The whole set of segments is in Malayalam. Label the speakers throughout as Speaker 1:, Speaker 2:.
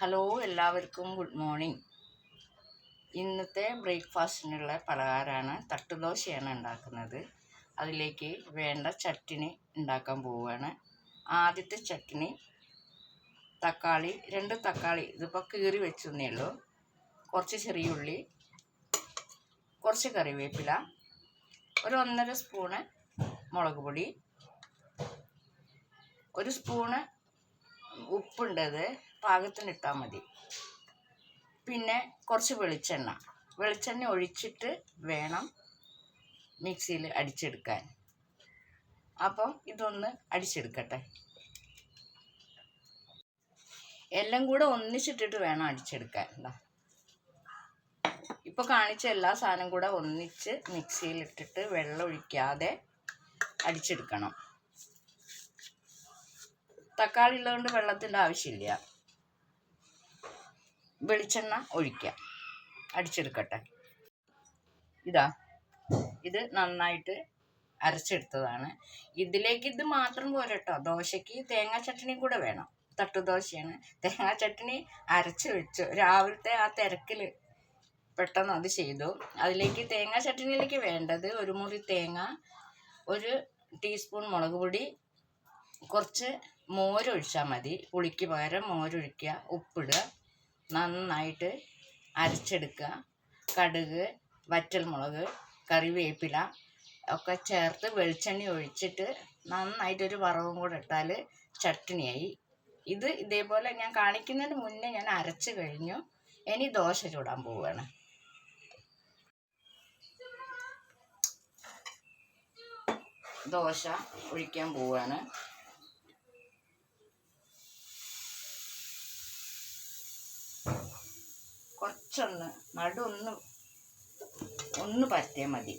Speaker 1: ഹലോ എല്ലാവർക്കും ഗുഡ് മോർണിംഗ്. ഇന്നത്തെ ബ്രേക്ക്ഫാസ്റ്റിനുള്ള പലഹാരമാണ് തട്ടുദോശയാണ് ഉണ്ടാക്കുന്നത്. അതിലേക്ക് വേണ്ട ചട്ടിനി ഉണ്ടാക്കാൻ പോവുകയാണ്. ആദ്യത്തെ ചട്ടിനി തക്കാളി രണ്ട് തക്കാളി ഇതിപ്പോൾ കീറി വെച്ചെന്നേ ഉള്ളൂ. കുറച്ച് ചെറിയ ഉള്ളി കുറച്ച് കറിവേപ്പില ഒരു ഒന്നര സ്പൂണ് മുളക് പൊടി ഒരു സ്പൂണ് ഉപ്പുണ്ടത് പാകത്തിന് ഇട്ടാൽ മതി. പിന്നെ കുറച്ച് വെളിച്ചെണ്ണ. വെളിച്ചെണ്ണ ഒഴിച്ചിട്ട് വേണം മിക്സിയിൽ അടിച്ചെടുക്കാൻ. അപ്പം ഇതൊന്ന് അടിച്ചെടുക്കട്ടെ. എല്ലാം കൂടെ ഒന്നിച്ചിട്ടിട്ട് വേണം അടിച്ചെടുക്കാൻ. എന്താ ഇപ്പോൾ കാണിച്ച എല്ലാ സാധനം കൂടെ ഒന്നിച്ച് മിക്സിയിൽ ഇട്ടിട്ട് വെള്ളം ഒഴിക്കാതെ അടിച്ചെടുക്കണം. തക്കാളി ഉള്ളതുകൊണ്ട് വെള്ളത്തിന്റെ ആവശ്യമില്ല. വെളിച്ചെണ്ണ ഒഴിക്കുക. അടിച്ചെടുക്കട്ടെ. ഇതാ. ഇത് നന്നായിട്ട് അരച്ചെടുത്തതാണ്. ഇതിലേക്ക് ഇത് മാത്രം പോരട്ടോ. ദോശയ്ക്ക് തേങ്ങാ ചട്ടണി കൂടെ വേണം. തട്ടുദോശയാണ്. തേങ്ങാ ചട്ടണി അരച്ച് വെച്ചു. രാവിലത്തെ ആ തിരക്കിൽ പെട്ടെന്ന് അത് ചെയ്തു. അതിലേക്ക് തേങ്ങാ ചട്ടണിയിലേക്ക് വേണ്ടത് ഒരു മുറി തേങ്ങ ഒരു ടീസ്പൂൺ മുളക് പൊടി കുറച്ച് മോരൊഴിച്ചാൽ മതി. പുളിക്ക് പകരം മോരൊഴിക്കുക ഉപ്പിടുക. നന്നായിട്ട് അരച്ചെടുക്കുക. കടുക് വറ്റൽമുളക് കറിവേപ്പില ഒക്കെ ചേർത്ത് വെളിച്ചെണ്ണ ഒഴിച്ചിട്ട് നന്നായിട്ടൊരു വറവും കൂടെ ഇട്ടാൽ ചട്നിയായി. ഇത് ഇതേപോലെ ഞാൻ കാണിക്കുന്നതിന് മുന്നേ ഞാൻ അരച്ച് കഴിഞ്ഞു. ഇനി ദോശ ചൂടാൻ പോവുകയാണ്. ദോശ ഒഴിക്കാൻ പോവുകയാണ്. കുറച്ചൊന്ന് നടു ഒന്ന് പറ്റിയാൽ മതി.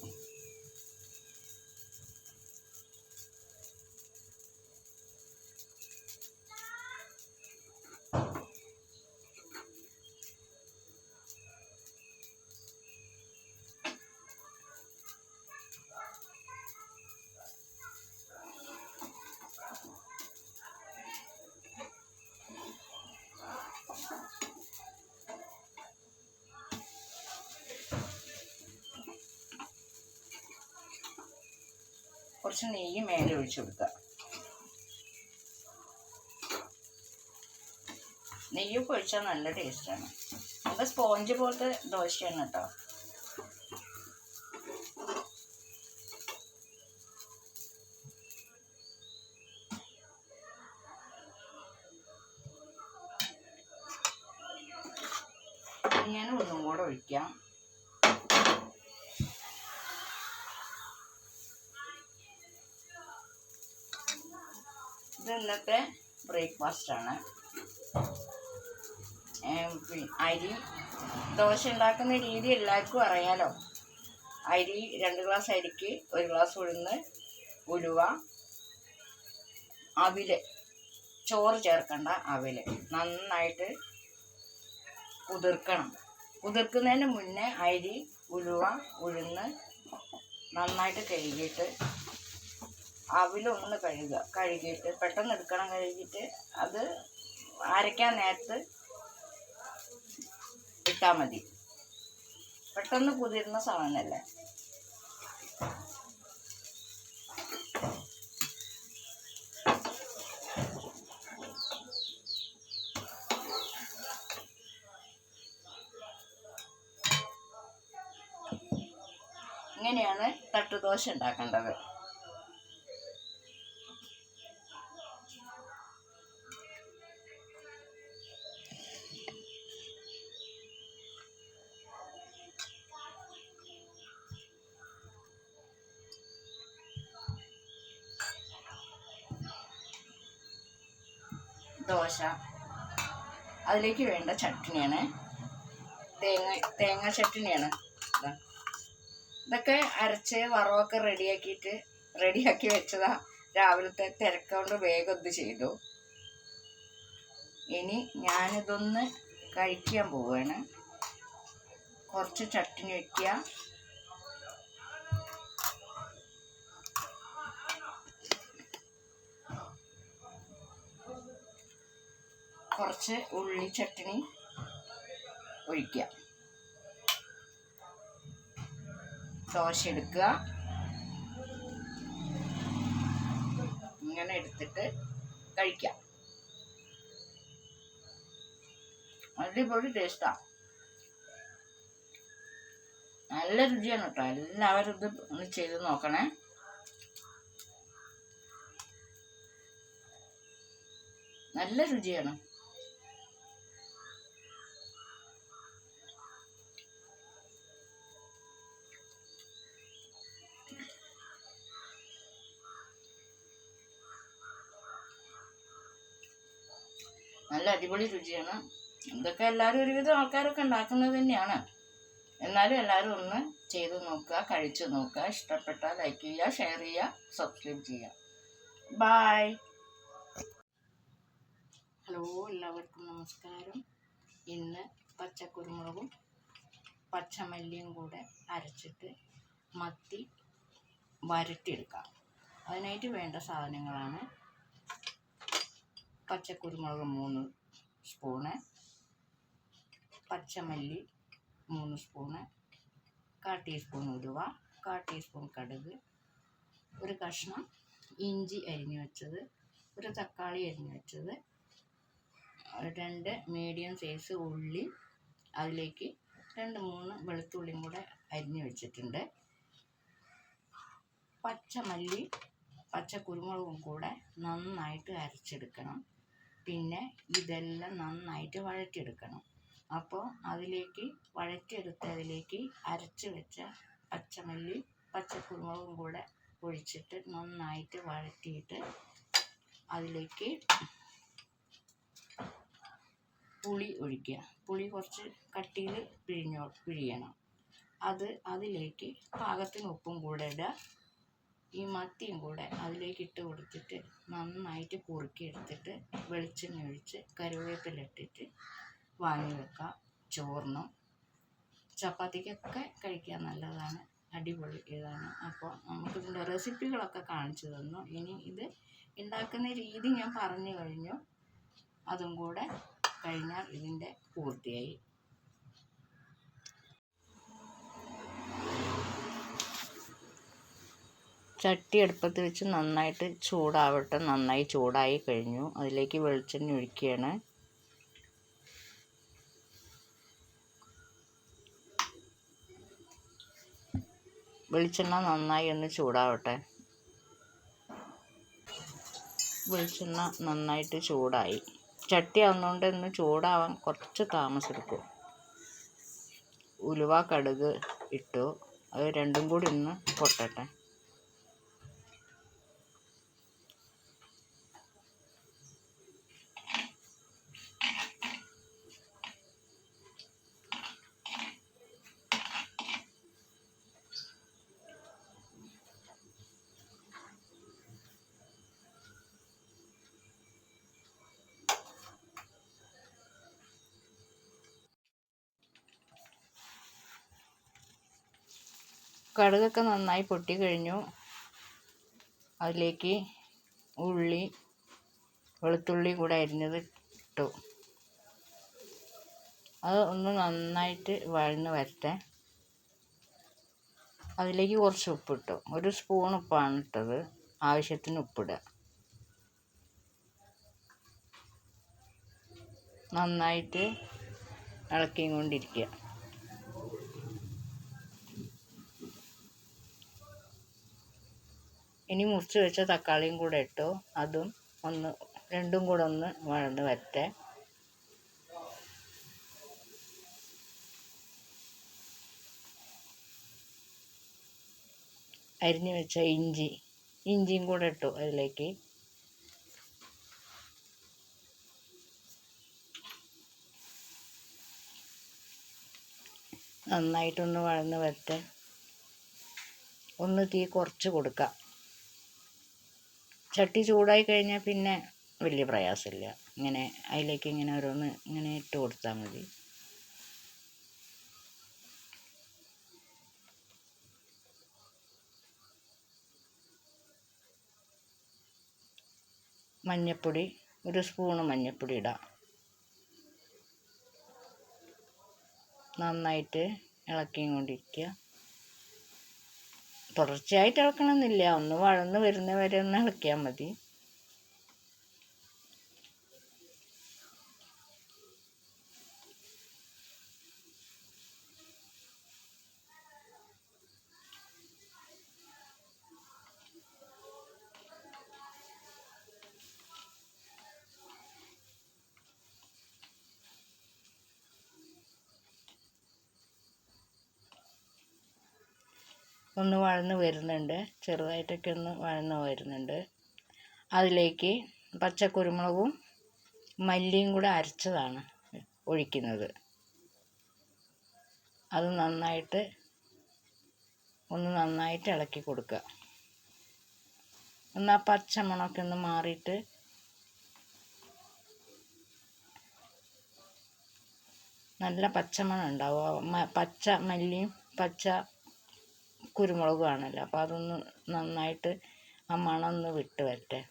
Speaker 1: കുറച്ച് നെയ്യ് മേലെ ഒഴിച്ചു കൊടുക്കുക. നെയ്യൊക്കെ ഒഴിച്ചാൽ നല്ല ടേസ്റ്റാണ്. നമുക്ക് സ്പോഞ്ച് പോലത്തെ ദോശയാണ് കേട്ടോ. ഞാൻ ഒന്നും കൂടെ ഒഴിക്കാം. ഇത് ഇന്നത്തെ ബ്രേക്ക്ഫാസ്റ്റാണ് അരി ദോശ ഉണ്ടാക്കുന്ന രീതി എല്ലാവർക്കും അറിയാലോ. അരി രണ്ട് ഗ്ലാസ് അരിക്ക് ഒരു ഗ്ലാസ് ഉഴുന്ന് ഉലുവ അവിൽ. ചോറ് ചേർക്കണ്ട അവിൽ. നന്നായിട്ട് കുതിർക്കണം. കുതിർക്കുന്നതിന് മുന്നേ അരി ഉലുവ ഉഴുന്ന് നന്നായിട്ട് കഴുകിയിട്ട് അവിലൊന്ന് കഴുകുക കഴുകിയിട്ട് പെട്ടെന്ന് എടുക്കണം കഴുകിയിട്ട് അത് അരയ്ക്കാൻ നേരത്ത് ഇട്ടാൽ മതി. പെട്ടെന്ന് കുതിരുന്ന സാധനമല്ലേ ഇങ്ങനെയാണ് തട്ടുദോശ ഉണ്ടാക്കേണ്ടത്. ദോശ. അതിലേക്ക് വേണ്ട ചട്നിയാണ്. തേങ്ങ തേങ്ങ ചട്നിയാണ്. ഇതാ. ഇതൊക്കെ അരച്ച് വറവൊക്കെ റെഡിയാക്കിയിട്ട് റെഡിയാക്കി വെച്ചതാ. രാവിലത്തെ തിരക്കൊണ്ട് വേഗം ഇത് ചെയ്തു. ഇനി ഞാനിതൊന്ന് കഴിക്കാൻ പോവുകയാണ് കുറച്ച് ചട്നി വയ്ക്കുക കുറച്ച് ഉള്ളി ചട്ടണി ഒഴിക്കുക. ദോശ എടുക്കുക. ഇങ്ങനെ എടുത്തിട്ട് കഴിക്കാം. അടിപൊളി ടേസ്റ്റാ. നല്ല രുചിയാണ് കേട്ടോ. എല്ലാവരും ഇത് ഒന്ന് ചെയ്ത് നോക്കണേ. നല്ല രുചിയാണ്. നല്ല അടിപൊളി രുചിയാണ്. ഇതൊക്കെ എല്ലാവരും ഒരുവിധം ആൾക്കാരൊക്കെ ഉണ്ടാക്കുന്നത് തന്നെയാണ്. എന്നാലും എല്ലാവരും ഒന്ന് ചെയ്ത് നോക്കുക കഴിച്ചു നോക്കുക. ഇഷ്ടപ്പെട്ടാൽ ലൈക്ക് ചെയ്യുക ഷെയർ ചെയ്യുക സബ്സ്ക്രൈബ് ചെയ്യുക. ബായ് ഹലോ എല്ലാവർക്കും നമസ്കാരം. ഇന്ന് പച്ചക്കുരുമുളകും പച്ചമല്ലിയും കൂടെ അരച്ചിട്ട് മത്തി വരട്ടിയെടുക്കാം. അതിനായിട്ട് വേണ്ട സാധനങ്ങളാണ് പച്ചക്കുരുമുളക് മൂന്ന് സ്പൂണ് പച്ചമല്ലി മൂന്ന് സ്പൂണ് കാ ടീസ്പൂൺ ഉലുവ കാ ടീസ്പൂൺ കടുക് ഒരു കഷ്ണം ഇഞ്ചി അരിഞ്ഞു വെച്ചത് ഒരു തക്കാളി അരിഞ്ഞു വെച്ചത് രണ്ട് മീഡിയം സൈസ് ഉള്ളി അതിലേക്ക് രണ്ട് മൂന്ന് വെളുത്തുള്ളിയും കൂടെ അരിഞ്ഞു വെച്ചിട്ടുണ്ട്. പച്ചമല്ലി പച്ച കുരുമുളകും കൂടെ നന്നായിട്ട് അരച്ചെടുക്കണം. പിന്നെ ഇതെല്ലാം നന്നായിട്ട് വഴറ്റിയെടുക്കണം. അപ്പോൾ അതിലേക്ക് വഴറ്റിയെടുത്തതിലേക്ക് അരച്ച് വെച്ച പച്ചമല്ലി പച്ചക്കുരുമുളകും കൂടെ ഒഴിച്ചിട്ട് നന്നായിട്ട് വഴറ്റിയിട്ട് അതിലേക്ക് പുളി ഒഴിക്കുക. പുളി കുറച്ച് കട്ടിയിൽ പിഴിഞ്ഞോ പിഴിയണം. അത് അതിലേക്ക് പാകത്തിന് ഉപ്പും കൂടെ ഇടുക. ഈ മത്തിയും കൂടെ അതിലേക്ക് ഇട്ട് കൊടുത്തിട്ട് നന്നായിട്ട് കുറുക്കി എടുത്തിട്ട് വെളിച്ചെണ്ണ ഒഴിച്ച് കറിവേപ്പില ഇട്ടിട്ട് വാങ്ങി വെക്കാം. ചോറിനും. ചപ്പാത്തിക്കൊക്കെ കഴിക്കാൻ നല്ലതാണ്. അടിപൊളി ഇതാണ്. അപ്പോൾ നമുക്ക് നമുക്കിതിന്റെ റെസിപ്പികളൊക്കെ കാണിച്ചു തന്നു. ഇനി ഇത് ഉണ്ടാക്കുന്ന രീതി ഞാൻ പറഞ്ഞു കഴിഞ്ഞു. അതും കൂടെ കഴിഞ്ഞാൽ ഇതിന്റെ പൂർത്തിയായി. ചട്ടി അടുപ്പത്ത് വെച്ച് നന്നായിട്ട് ചൂടാവട്ടെ. നന്നായി ചൂടായി കഴിഞ്ഞു. അതിലേക്ക് വെളിച്ചെണ്ണ ഒഴിക്കുകയാണ്. വെളിച്ചെണ്ണ നന്നായി ഒന്ന് ചൂടാവട്ടെ. വെളിച്ചെണ്ണ നന്നായിട്ട് ചൂടായി. ചട്ടി ആവുന്നതുകൊണ്ട് ഒന്ന് ചൂടാവാൻ കുറച്ച് താമസമെടുക്കും ഉലുവ കടുക് ഇട്ടു. അത് രണ്ടും കൂടി ഒന്ന് പൊട്ടട്ടെ. കടുകൊക്കെ നന്നായി പൊട്ടി കഴിഞ്ഞു. അതിലേക്ക് ഉള്ളി വെളുത്തുള്ളി കൂടെ അരിഞ്ഞത് ഇട്ടു. അത് ഒന്ന് നന്നായിട്ട് വഴന്ന് വരട്ടെ. അതിലേക്ക് കുറച്ച് ഉപ്പിട്ടു. ഒരു സ്പൂൺ ഉപ്പാണ് ഇട്ടത്. ആവശ്യത്തിന് ഉപ്പിടുക. നന്നായിട്ട് ഇളക്കിയും കൊണ്ടിരിക്കുക ഇനി മുറിച്ച് വെച്ച തക്കാളിയും കൂടെ ഇട്ടു. അതും ഒന്ന് രണ്ടും കൂടെ ഒന്ന് വഴന്ന് വരട്ടെ. അരിഞ്ഞു വെച്ച ഇഞ്ചി ഇഞ്ചിയും കൂടെ ഇട്ടു അതിലേക്ക്. നന്നായിട്ടൊന്ന് വഴന്ന് വരട്ടെ. ഒന്ന് തീ കുറച്ച് കൊടുക്കാം. ചട്ടി ചൂടായി കഴിഞ്ഞാൽ പിന്നെ വലിയ പ്രയാസമില്ല. ഇങ്ങനെ അതിലേക്ക് ഇങ്ങനെ ഓരോന്ന് ഇങ്ങനെ ഇട്ട് കൊടുത്താൽ മതി. മഞ്ഞൾപ്പൊടി ഒരു സ്പൂണ് മഞ്ഞൾപ്പൊടി ഇടാം. നന്നായിട്ട് ഇളക്കിയും കൊണ്ടിരിക്കുക തുടർച്ചയായിട്ട് ഇളക്കണമെന്നില്ല ഒന്ന് വഴന്ന് വരുന്ന വരെ ഒന്ന് ഇളക്കിയാൽ മതി. ഒന്ന് വഴന്ന് വരുന്നുണ്ട്. ചെറുതായിട്ടൊക്കെ ഒന്ന് വഴന്ന് വരുന്നുണ്ട്. അതിലേക്ക് പച്ചക്കുരുമുളകും മല്ലിയും കൂടെ അരച്ചതാണ് ഒഴിക്കുന്നത്. അത് നന്നായിട്ട് ഒന്ന് നന്നായിട്ട് ഇളക്കി കൊടുക്കുക. ഒന്ന് ആ പച്ചമണമൊക്കെ ഒന്ന് മാറിയിട്ട് നല്ല പച്ചമണം ഉണ്ടാവും. പച്ച മല്ലിയും പച്ച കുരുമുളകും ആണല്ലോ അപ്പോൾ അതൊന്ന് നന്നായിട്ട് ആ മണം ഒന്ന് വിട്ട് വരട്ടെ.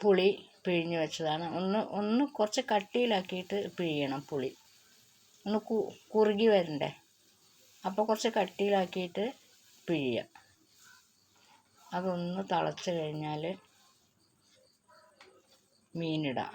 Speaker 1: പുളി പിഴിഞ്ഞ് വെച്ചതാണ്. ഒന്ന് ഒന്ന് കുറച്ച് കട്ടിയിലാക്കിയിട്ട് പിഴിയണം പുളി. ഒന്ന് കുറുകി വരണ്ടേ? അപ്പോൾ കുറച്ച് കട്ടിയിലാക്കിയിട്ട് പിഴിയുക. അതൊന്ന് തിളച്ച് കഴിഞ്ഞാൽ മീനിടാം.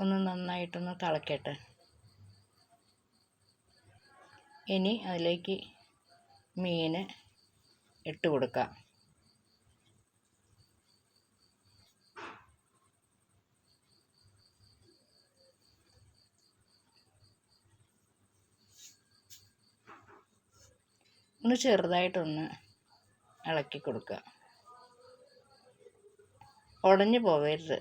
Speaker 1: ഒന്ന് നന്നായിട്ടൊന്ന് തിളക്കട്ടെ. ഇനി അതിലേക്ക് മീൻ ഇട്ട് കൊടുക്കാം. ഒന്ന് ചെറുതായിട്ടൊന്ന് ഇളക്കി കൊടുക്കുക ഉടഞ്ഞു പോകരുത്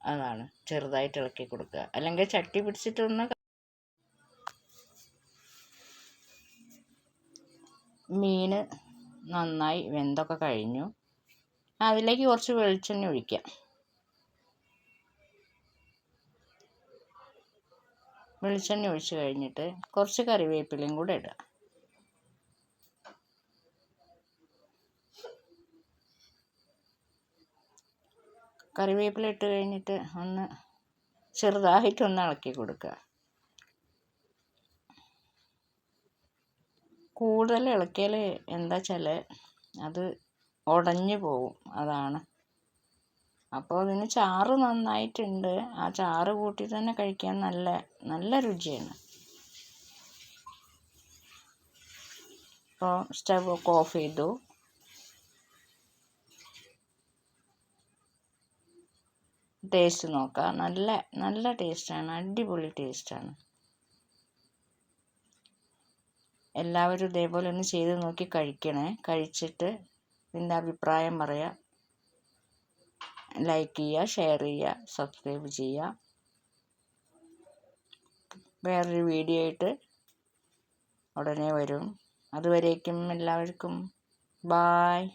Speaker 1: അതാണ്. ചെറുതായിട്ട് ഇളക്കി കൊടുക്കുക അല്ലെങ്കിൽ ചട്ടി പിടിച്ചിട്ടൊന്ന് മീൻ നന്നായി വെന്തൊക്കെ കഴിഞ്ഞു. അതിലേക്ക് കുറച്ച് വെളിച്ചെണ്ണ ഒഴിക്കാം. വെളിച്ചെണ്ണ ഒഴിച്ച് കഴിഞ്ഞിട്ട് കുറച്ച് കറിവേപ്പിലയും കൂടെ ഇടുക കറിവേപ്പില ഇട്ട് കഴിഞ്ഞിട്ട് ഒന്ന് ചെറുതായിട്ടൊന്ന് ഇളക്കി കൊടുക്കുക. കൂടുതൽ ഇളക്കിയാൽ എന്താ വെച്ചാൽ അത് ഉടഞ്ഞു പോവും അതാണ്. അപ്പോൾ അതിന് ചാറ് നന്നായിട്ടുണ്ട്. ആ ചാറ് കൂട്ടി തന്നെ കഴിക്കാൻ നല്ല നല്ല രുചിയാണ്. അപ്പോൾ സ്റ്റവ് ഒക്കെ ഓഫ് ചെയ്തു. ടേസ്റ്റ് നോക്കാം. നല്ല നല്ല ടേസ്റ്റാണ്. അടിപൊളി ടേസ്റ്റാണ്. എല്ലാവരും ഇതേപോലെ ഒന്ന് ചെയ്ത് നോക്കി കഴിക്കണേ. കഴിച്ചിട്ട് നിന്റെ അഭിപ്രായം പറയാം. ലൈക്ക് ചെയ്യുക ഷെയർ ചെയ്യുക സബ്സ്ക്രൈബ് ചെയ്യുക. വേറൊരു വീഡിയോ ആയിട്ട് ഉടനെ വരും. അതുവരേക്കും എല്ലാവർക്കും. ബായ്